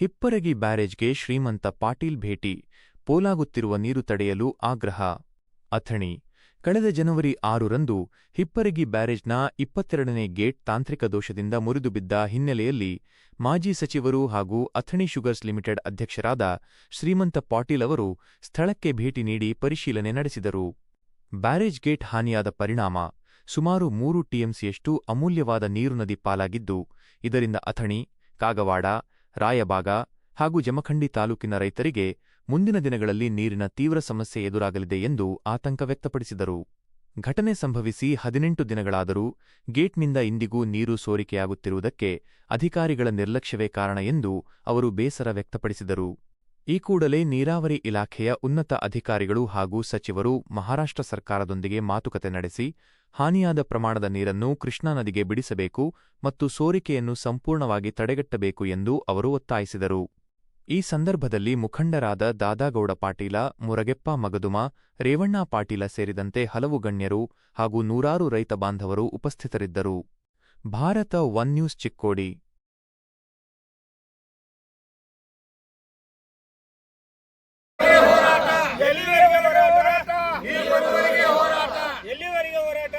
ಹಿಪ್ಪರಗಿ ಬ್ಯಾರೇಜ್ಗೆ ಶ್ರೀಮಂತ ಪಾಟೀಲ್ ಭೇಟಿ, ಪೋಲಾಗುತ್ತಿರುವ ನೀರು ತಡೆಯಲು ಆಗ್ರಹ. ಅಥಣಿ, ಕಳೆದ ಜನವರಿ ಆರರಂದು ಹಿಪ್ಪರಗಿ ಬ್ಯಾರೇಜ್ನ ಇಪ್ಪತ್ತೆರಡನೇ ಗೇಟ್ ತಾಂತ್ರಿಕ ದೋಷದಿಂದ ಮುರಿದುಬಿದ್ದ ಹಿನ್ನೆಲೆಯಲ್ಲಿ ಮಾಜಿ ಸಚಿವರು ಹಾಗೂ ಅಥಣಿ ಶುಗರ್ಸ್ ಲಿಮಿಟೆಡ್ ಅಧ್ಯಕ್ಷರಾದ ಶ್ರೀಮಂತ ಪಾಟೀಲ್ ಅವರು ಸ್ಥಳಕ್ಕೆ ಭೇಟಿ ನೀಡಿ ಪರಿಶೀಲನೆ ನಡೆಸಿದರು. ಬ್ಯಾರೇಜ್ ಗೇಟ್ ಹಾನಿಯಾದ ಪರಿಣಾಮ ಸುಮಾರು ಮೂರು ಟಿಎಂಸಿಯಷ್ಟು ಅಮೂಲ್ಯವಾದ ನೀರು ನದಿ ಪಾಲಾಗಿದ್ದು, ಇದರಿಂದ ಅಥಣಿ, ಕಾಗವಾಡ ರಾಯಬಾಗ ಹಾಗೂ ಜಮಖಂಡಿ ತಾಲೂಕಿನ ರೈತರಿಗೆ ಮುಂದಿನ ದಿನಗಳಲ್ಲಿ ನೀರಿನ ತೀವ್ರ ಸಮಸ್ಯೆ ಎದುರಾಗಲಿದೆ ಎಂದು ಆತಂಕ ವ್ಯಕ್ತಪಡಿಸಿದರು. ಘಟನೆ ಸಂಭವಿಸಿ ಹದಿನೆಂಟು ದಿನಗಳಾದರೂ ಗೇಟ್ನಿಂದ ಇಂದಿಗೂ ನೀರು ಸೋರಿಕೆಯಾಗುತ್ತಿರುವುದಕ್ಕೆ ಅಧಿಕಾರಿಗಳ ನಿರ್ಲಕ್ಷ್ಯವೇ ಕಾರಣ ಎಂದು ಅವರು ಬೇಸರ ವ್ಯಕ್ತಪಡಿಸಿದರು. ಈ ಕೂಡಲೇ ನೀರಾವರಿ ಇಲಾಖೆಯ ಉನ್ನತ ಅಧಿಕಾರಿಗಳು ಹಾಗೂ ಸಚಿವರು ಮಹಾರಾಷ್ಟ್ರ ಸರ್ಕಾರದೊಂದಿಗೆ ಮಾತುಕತೆ ನಡೆಸಿ, ಹಾನಿಯಾದ ಪ್ರಮಾಣದ ನೀರನ್ನು ಕೃಷ್ಣಾ ನದಿಗೆ ಬಿಡಿಸಬೇಕು ಮತ್ತು ಸೋರಿಕೆಯನ್ನು ಸಂಪೂರ್ಣವಾಗಿ ತಡೆಗಟ್ಟಬೇಕು ಎಂದು ಅವರು ಒತ್ತಾಯಿಸಿದರು. ಈ ಸಂದರ್ಭದಲ್ಲಿ ಮುಖಂಡರಾದ ದಾದಾಗೌಡ ಪಾಟೀಲ, ಮುರಗೆಪ್ಪ ಮಗದುಮ, ರೇವಣ್ಣ ಪಾಟೀಲ ಸೇರಿದಂತೆ ಹಲವು ಗಣ್ಯರು ಹಾಗೂ ನೂರಾರು ರೈತ ಬಾಂಧವರು ಉಪಸ್ಥಿತರಿದ್ದರು. ಭಾರತ ಒನ್ ನ್ಯೂಸ್ ಚಿಕ್ಕೋಡಿ ಎಲ್ಲಿವರೆಗೆ ಹೋರಾಟ ಎಲ್ಲಿವರೆಗೆ ಹೋರಾಟ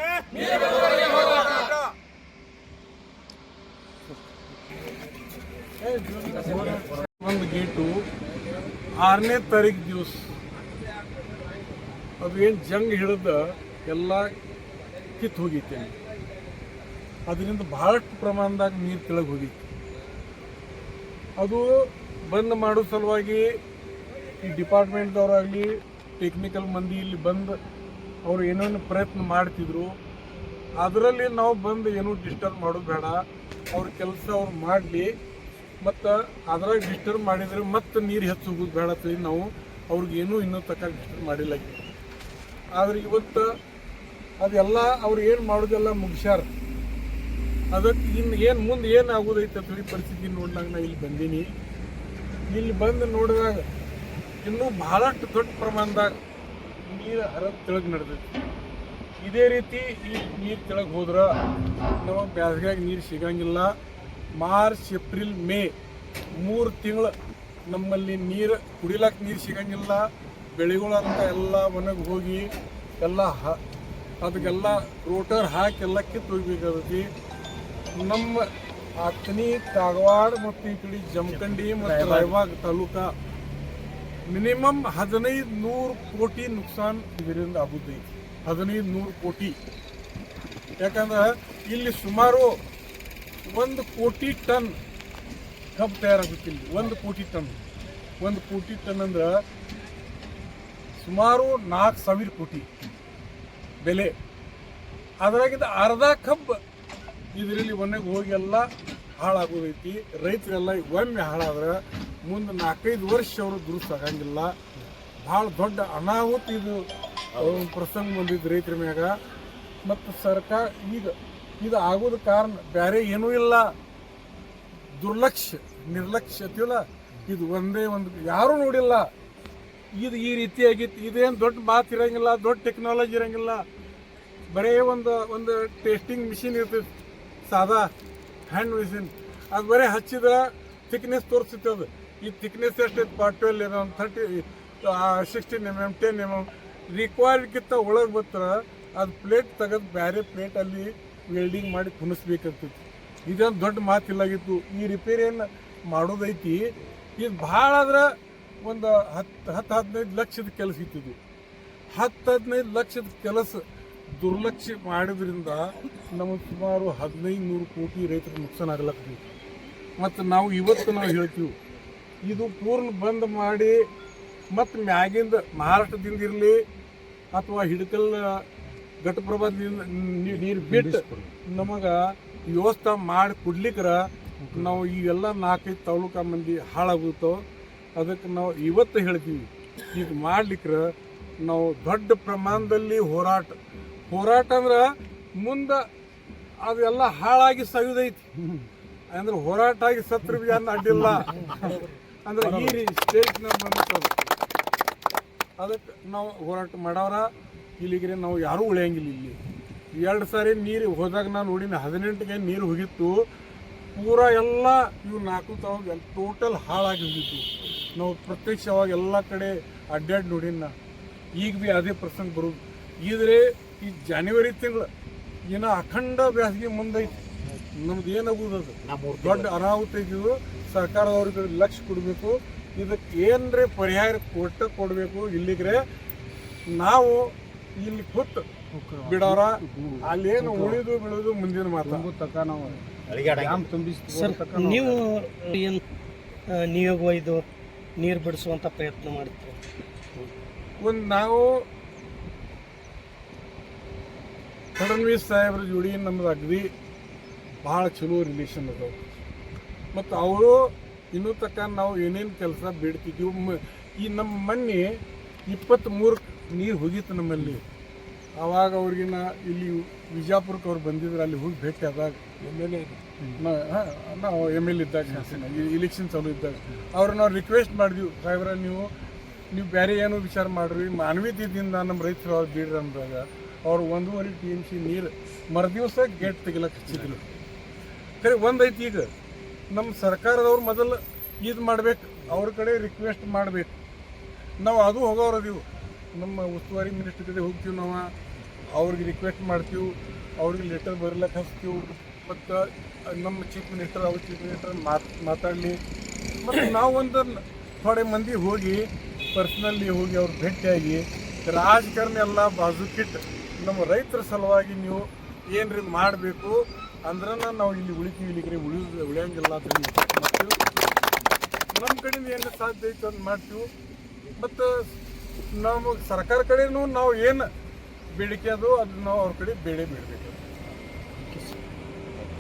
ಒಂದು ಗೇಟು ಆರನೇ ತಾರೀಕು ದಿವಸ. ಅದು ಏನು ಜಂಗ್ ಹಿಡಿದ ಎಲ್ಲ ಕಿತ್ತು ಹೋಗಿತ್ತು. ಅದರಿಂದ ಬಹಳಷ್ಟು ಪ್ರಮಾಣದಾಗ ನೀರು ಕೆಳಗೆ ಹೋಗಿತ್ತು ಅದು ಬಂದ್ ಮಾಡೋ ಸಲುವಾಗಿ ಈ ಡಿಪಾರ್ಟ್ಮೆಂಟ್ದವರಾಗಲಿ ಟೆಕ್ನಿಕಲ್ ಮಂದಿ ಇಲ್ಲಿ ಬಂದು ಅವರು ಏನೇನು ಪ್ರಯತ್ನ ಮಾಡ್ತಿದ್ರು, ಅದರಲ್ಲಿ ನಾವು ಬಂದು ಏನೂ ಡಿಸ್ಟರ್ಬ್ ಮಾಡೋದು ಬೇಡ. ಅವ್ರ ಕೆಲಸ ಅವ್ರು ಮಾಡಲಿ. ಮತ್ತು ಅದ್ರಾಗ ಡಿಸ್ಟರ್ಬ್ ಮಾಡಿದ್ರೆ ಮತ್ತೆ ನೀರು ಹೆಚ್ಚು ಹೋಗೋದು ಬೇಡ ಅಂತೇಳಿ ನಾವು ಅವ್ರಿಗೇನೂ ಇನ್ನೂ ತಕ್ಕ ಡಿಸ್ಟರ್ಬ್ ಮಾಡಿಲ್ಲ ಆದ್ರೆ ಇವತ್ತು ಅದೆಲ್ಲ ಅವ್ರು ಏನು ಮಾಡೋದೆಲ್ಲ ಮುಗಿಸ್ಯಾರ. ಅದಕ್ಕೆ ಇನ್ನು ಏನು ಮುಂದೆ ಏನು ಆಗೋದೈತೆ ತಿಳಿ ಪರಿಸ್ಥಿತಿ ನೋಡಿದಾಗ ನಾ ಇಲ್ಲಿ ಬಂದೀನಿ. ಇಲ್ಲಿ ಬಂದು ನೋಡಿದಾಗ ಇನ್ನೂ ಬಹಳಷ್ಟು ದೊಡ್ಡ ಪ್ರಮಾಣದಾಗ ನೀರು ಹರದ ತೆಳಗೆ ನಡೆದೈತಿ. ಇದೇ ರೀತಿ ಈ ನೀರು ತೆಳಗ್ ಹೋದ್ರೆ ನಮಗೆ ಬ್ಯಾಸ್ಗ್ಯಾಗ ನೀರು ಸಿಗಂಗಿಲ್ಲ. ಮಾರ್ಚ್, ಏಪ್ರಿಲ್, ಮೇ ಮೂರು ತಿಂಗಳು ನಮ್ಮಲ್ಲಿ ನೀರು ಕುಡಿಲಕ್ಕೆ ನೀರು ಸಿಗಂಗಿಲ್ಲ. ಬೆಳೆಗಳಂತ ಎಲ್ಲ ಮನೆಗೆ ಹೋಗಿ ಎಲ್ಲ ಹ ಅದಕ್ಕೆಲ್ಲ ರೋಟರ್ ಹಾಕಿ ಎಲ್ಲ ಕಿತ್ತು ಹೋಗ್ಬೇಕಾಗತಿ ನಮ್ಮ ಅಥಣಿ ಕಾಗವಾಡ ಮತ್ತು ಈ ಕಡೆ ಜಮಖಂಡಿ ಮತ್ತು ರಾಯಬಾಗ್ ತಾಲೂಕ ಮಿನಿಮಮ್ ಹದಿನೈದು ನೂರು ಕೋಟಿ ನುಕ್ಸಾನ್ ಇದರಿಂದ ಆಗುತ್ತೆ ಹದಿನೈದು ನೂರು ಕೋಟಿ. ಯಾಕಂದ್ರೆ ಇಲ್ಲಿ ಸುಮಾರು ಒಂದು ಕೋಟಿ ಟನ್ ಕಬ್ಬು ತಯಾರಾಗುತ್ತೆ ಇಲ್ಲಿ ಒಂದು ಕೋಟಿ ಟನ್. ಒಂದು ಕೋಟಿ ಟನ್ ಅಂದ್ರೆ ಸುಮಾರು ನಾಲ್ಕು ಸಾವಿರ ಕೋಟಿ ಬೆಲೆ. ಅದರಾಗಿದ್ದ ಅರ್ಧ ಕಬ್ಬು ಇದರಲ್ಲಿ ಮನೆಗೆ ಎಲ್ಲ ಹಾಳಾಗೋದೈತಿ. ರೈತರೆಲ್ಲ ಒಮ್ಮೆ ಹಾಳಾದ್ರೆ ಮುಂದೆ ನಾಲ್ಕೈದು ವರ್ಷ ಅವರು ದುರುಸ್ತಾಗಂಗಿಲ್ಲ ಭಾಳ ದೊಡ್ಡ ಅನಾಹುತ ಇದು ಪ್ರಸಂಗ ಬಂದಿದ್ದು ರೈತರ ಮ್ಯಾಗ. ಮತ್ತು ಸರ್ಕಾರ ಈಗ ಇದು ಆಗೋದ ಕಾರಣ. ಬೇರೆ ಏನೂ ಇಲ್ಲ. ದುರ್ಲಕ್ಷ್ಯ ನಿರ್ಲಕ್ಷ್ಯ ಅತಿಲ್ಲ ಇದು ಒಂದೇ ಒಂದು, ಯಾರೂ ನೋಡಿಲ್ಲ. ಇದು ಈ ರೀತಿಯಾಗಿತ್ತು ಇದೇನು ದೊಡ್ಡ ಮಾತು ಇರಂಗಿಲ್ಲ, ದೊಡ್ಡ ಟೆಕ್ನಾಲಜಿ ಇರಂಗಿಲ್ಲ. ಬರೇ ಒಂದು ಒಂದು ಟೇಸ್ಟಿಂಗ್ ಮಿಷಿನ್ ಇರ್ತೈತಿ. ಸಾದಾ ಹ್ಯಾಂಡ್ ಮಿಷಿನ್ ಅದು ಬರೇ ಹಚ್ಚಿದ್ರೆ ಥಿಕ್ನೆಸ್ ತೋರಿಸುತ್ತೆ ಅದು. ಈ ಥಿಕ್ನೆಸ್ ಎಷ್ಟೈತೆ? ಪಾ twelve M M thirty sixteen M M ten M M ರಿಕ್ವೈರ್ಡ್ಗಿಂತ ಒಳಗೆ ಬರ್ತಾರ ಅದು ಪ್ಲೇಟ್ ತೆಗೆದು ಬೇರೆ ಪ್ಲೇಟಲ್ಲಿ ವೆಲ್ಡಿಂಗ್ ಮಾಡಿ ಕುಣಿಸ್ಬೇಕಾಗ್ತೈತಿ ಇದೊಂದು ದೊಡ್ಡ ಮಾತಿಲ್ಲಾಗಿತ್ತು, ಈ ರಿಪೇರಿಯನ್ನು ಮಾಡೋದೈತಿ, ಇದು ಭಾಳ ಆದ್ರೆ ಒಂದು ಹತ್ತು ಹತ್ತು ಹದಿನೈದು ಲಕ್ಷದ ಕೆಲಸ ಇತ್ತಿದ್ದು ಹತ್ತು ಹದಿನೈದು ಲಕ್ಷದ ಕೆಲಸ ದುರ್ಲಕ್ಷ್ಯ ಮಾಡಿದ್ರಿಂದ ನಮಗೆ ಸುಮಾರು ಹದಿನೈದು ನೂರು ಕೋಟಿ ರೈತರ ನುಕ್ಸಾನ ಆಗ್ಲಕ್ಕೆ ಮತ್ತು ನಾವು ಇವತ್ತು ನಾವು ಹೇಳ್ತೀವಿ, ಇದು ಪೂರ್ಣ ಬಂದ್ ಮಾಡಿ ಮತ್ತು ಮ್ಯಾಗಿಂದ ಮಹಾರಾಷ್ಟ್ರದಿಂದ ಇರಲಿ, ಅಥವಾ ಹಿಡಕಲ್ ಘಟಪ್ರಭಾದಿಂದ ನೀರು ಬಿಟ್ಟು ನಮಗೆ ವ್ಯವಸ್ಥೆ ಮಾಡಿ ಕೊಡ್ಲಿಕ್ಕರ ನಾವು ಈಗೆಲ್ಲ ನಾಲ್ಕೈದು ತಾಲೂಕಾ ಮಂದಿ ಹಾಳಾಗುತ್ತೋ, ಅದಕ್ಕೆ ನಾವು ಇವತ್ತು ಹೇಳ್ತೀವಿ. ಇದು ಮಾಡ್ಲಿಕ್ರ ನಾವು ದೊಡ್ಡ ಪ್ರಮಾಣದಲ್ಲಿ ಹೋರಾಟ. ಹೋರಾಟ ಅಂದ್ರೆ ಮುಂದೆ ಅದೆಲ್ಲ ಹಾಳಾಗಿ ಸವಿದೈತಿ. ಅಂದ್ರೆ ಹೋರಾಟ ಆಗಿ ಸತ್ರ ಅಡ್ಡಿಲ್ಲ. ಅಂದ್ರೆ ಈ ಸ್ಟೇಜ್ನ ಬಂದಿತ್ತು ಅದಕ್ಕೆ ನಾವು ಹೋರಾಟ ಮಾಡವ್ರ. ಇಲ್ಲಿಗೆ ನಾವು ಯಾರೂ ಉಳಿಯಂಗಿಲ್ಲ ಇಲ್ಲಿ. ಎರಡು ಸಾರಿ ನೀರು ಹೋದಾಗ ನಾನು ನೋಡಿನ ಹದಿನೆಂಟಿಗೆ ನೀರು ಹೋಗಿತ್ತು. ಪೂರ ಎಲ್ಲ ಇವು ನಾಲ್ಕು ತಾವಾಗ ಟೋಟಲ್ ಹಾಳಾಗಿ ಹೋಗಿತ್ತು ನಾವು ಪ್ರತ್ಯಕ್ಷವಾಗಿ ಎಲ್ಲ ಕಡೆ ಅಡ್ಡಾಡಿ ನೋಡಿನ ಈಗ ಭೀ ಅದೇ ಪ್ರಸಂಗ ಬರೋದು. ಇದ್ರೆ ಈ ಜಾನ್ವರಿ ತಿಂಗಳು ಏನೋ ಅಖಂಡ ಬ್ಯಾಸಗಿ ಮುಂದೈತಿ. ನಮ್ದು ಏನಾಗುದು ಅದು? ದೊಡ್ಡ ಅನಾಹುತ ಇದ್ದು ಸರ್ಕಾರದವ್ರಿಗೆ ಲಕ್ಷ ಕೊಡಬೇಕು. ಇದಕ್ಕೆ ಏನ್ರೆ ಪರಿಹಾರ ಕೊಟ್ಟ ಕೊಡಬೇಕು ಇಲ್ಲಿಗ್ರೆ. ನಾವು ಇಲ್ಲಿ ಕೂತು ಬಿಡೋರ ಅಲ್ಲೇನು ಉಳಿದು ಬಿಡೋದು ಮುಂದಿನ ಮಾತು. ಸರ್ ನೀವು. ಏನು ನಿಯೋಗ ಒಯ್ದು ನೀರು ಬಿಡಿಸುವಂಥ ಪ್ರಯತ್ನ ಮಾಡ್ತೀವಿ ಒಂದು ನಾವು ಫಡ್ನವೀಸ್ ಸಾಹೇಬ್ರ ಜೋಡಿ ನಮ್ದು ಅಗದಿ ಭಾಳ ಚಲೋ ರಿಲೇಷನ್ ಅದಾವ. ಮತ್ತು ಅವರು ಇನ್ನೂ ತಕ್ಕ ನಾವು ಏನೇನು ಕೆಲಸ ಬಿಡ್ತಿದ್ದೀವಿ ಈ ನಮ್ಮ ಮೊನ್ನೆ ಇಪ್ಪತ್ತ್ಮೂರು ನೀರು ಹೋಗಿತ್ತು ನಮ್ಮಲ್ಲಿ. ಆವಾಗ ಅವ್ರಿಗಿನ್ನ ಇಲ್ಲಿ ವಿಜಾಪುರಕ್ಕೆ ಅವ್ರು ಬಂದಿದ್ರು ಅಲ್ಲಿ ಹೋಗಿ ಭೇಟಿ ಆದಾಗ. ಎಂ ಎಲ್ ಎ ನಾವು ಎಂ ಎಲ್ ಇದ್ದಾಗ ಇಲೆಕ್ಷನ್ ಚಾಲು ಇದ್ದಾಗ. ಅವ್ರು ನಾವು ರಿಕ್ವೆಸ್ಟ್ ಮಾಡಿದ್ವಿ ಸಾಹೇಬ್ರ ನೀವು ನೀವು ಬೇರೆ ಏನೋ ವಿಚಾರ ಮಾಡ್ರಿ. ಮಾನವೀಯತೆಯಿಂದ ನಮ್ಮ ರೈತರು ಅವ್ರು ಬೀಡ್ರಿ ಅಂದಾಗ ಅವ್ರು ಒಂದೂವರೆ ಟಿ ಎಂ ಸಿ ನೀರು ಮರುದಿವಸ ಗೇಟ್ ತೆಗಿಲಕ್ಕೆ ಹಚ್ಚಿದ್ರು. ಖರೆ ಒಂದೈತಿ ಈಗ. ನಮ್ಮ ಸರ್ಕಾರದವ್ರು ಮೊದಲು ಇದು ಮಾಡ್ಬೇಕು ಅವ್ರ ಕಡೆ ರಿಕ್ವೆಸ್ಟ್ ಮಾಡಬೇಕು. ನಾವು ಅದು ಹೋಗೋರದೀವು ನಮ್ಮ ಉಸ್ತುವಾರಿ ಮಿನಿಸ್ಟರ್ ಕಡೆ ಹೋಗ್ತೀವಿ ನಾವು. ಅವ್ರಿಗೆ ರಿಕ್ವೆಸ್ಟ್ ಮಾಡ್ತೀವಿ. ಅವ್ರಿಗೆ ಲೆಟರ್ ಬರಲಕ್ಕ ಹಚ್ತೀವಿ. ಮತ್ತು ನಮ್ಮ ಚೀಫ್ ಮಿನಿಸ್ಟರ್ ಅವ್ರ ಚೀಫ್ ಮಿನಿಸ್ಟರ್ ಮಾತು, ಮಾತಾಡಲಿ. ಮತ್ತು ನಾವು ಒಂದು ಥೋಡೆ ಮಂದಿ ಹೋಗಿ ಪರ್ಸ್ನಲ್ಲಿ ಹೋಗಿ ಅವ್ರು ಭೇಟಿಯಾಗಿ ರಾಜಕಾರಣ ಎಲ್ಲ ಬಾಜುಕಿಟ್ಟು ನಮ್ಮ ರೈತರ ಸಲುವಾಗಿ ನೀವು ಏನ್ರಿ ಮಾಡಬೇಕು ಅಂದ್ರೆ ನಾವು ಇಲ್ಲಿ ಉಳಿತೀವಿ ಇಲ್ಲಿಗೆ ಉಳಿಯೋದು ಉಳಿಯಂಗಿಲ್ಲ ಅಂತ ಮಾಡ್ತೀವಿ ನಮ್ಮ ಕಡೆಯಿಂದ ಏನು ಸಾಧ್ಯ ಐತೆ ಅಂತ ಮಾಡ್ತೀವಿ. ಮತ್ತು ನಾವು ಸರ್ಕಾರ ಕಡೆನೂ ನಾವು ಏನು ಬೇಡಿಕೆ ಅದು ಅದು ನಾವು ಅವ್ರ ಕಡೆ ಬೇಳೆ ಬೇಡಬೇಕು.